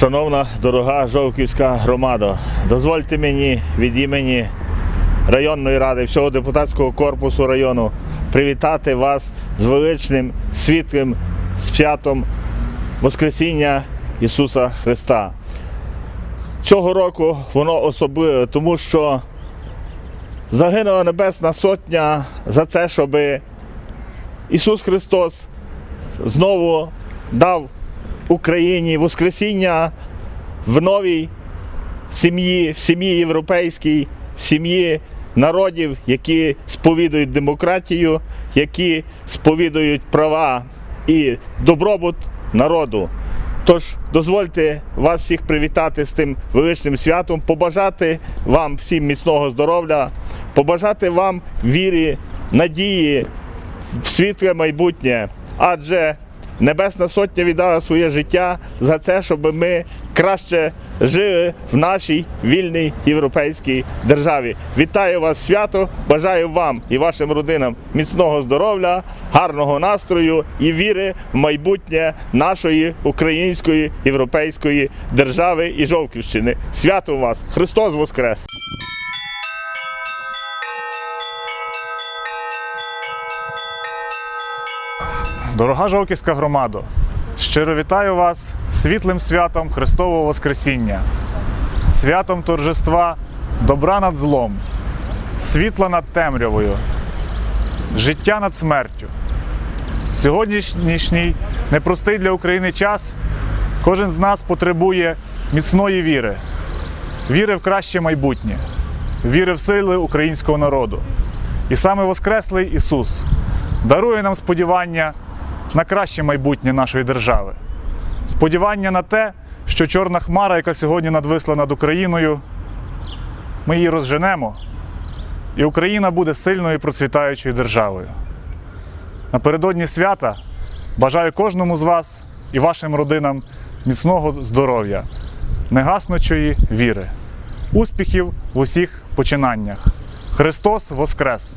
Шановна дорога Жовківська громада, дозвольте мені від імені районної ради, всього депутатського корпусу району привітати вас з величним світлим святом Воскресіння Ісуса Христа. Цього року воно особливе, тому що загинула Небесна Сотня за це, щоб Ісус Христос знову дав Україні Воскресіння в новій сім'ї, в сім'ї європейській, в сім'ї народів, які сповідують демократію, які сповідують права і добробут народу. Тож дозвольте вас всіх привітати з тим величним святом, побажати вам всім міцного здоров'я, побажати вам віри, надії в світле майбутнє. Адже Небесна Сотня віддала своє життя за це, щоб ми краще жили в нашій вільній європейській державі. Вітаю вас свято! Бажаю вам і вашим родинам міцного здоров'я, гарного настрою і віри в майбутнє нашої української європейської держави і Жовківщини. Свято вас! Христос Воскрес! Дорога Жовківська громада, щиро вітаю вас світлим святом Христового Воскресіння, святом торжества добра над злом, світла над темрявою, життя над смертю. В сьогоднішній непростий для України час кожен з нас потребує міцної віри, віри в краще майбутнє, віри в сили українського народу. І саме Воскреслий Ісус дарує нам сподівання на краще майбутнє нашої держави. Сподівання на те, що чорна хмара, яка сьогодні надвисла над Україною, ми її розженемо, і Україна буде сильною і процвітаючою державою. Напередодні свята бажаю кожному з вас і вашим родинам міцного здоров'я, негаснучої віри, успіхів в усіх починаннях. Христос Воскрес!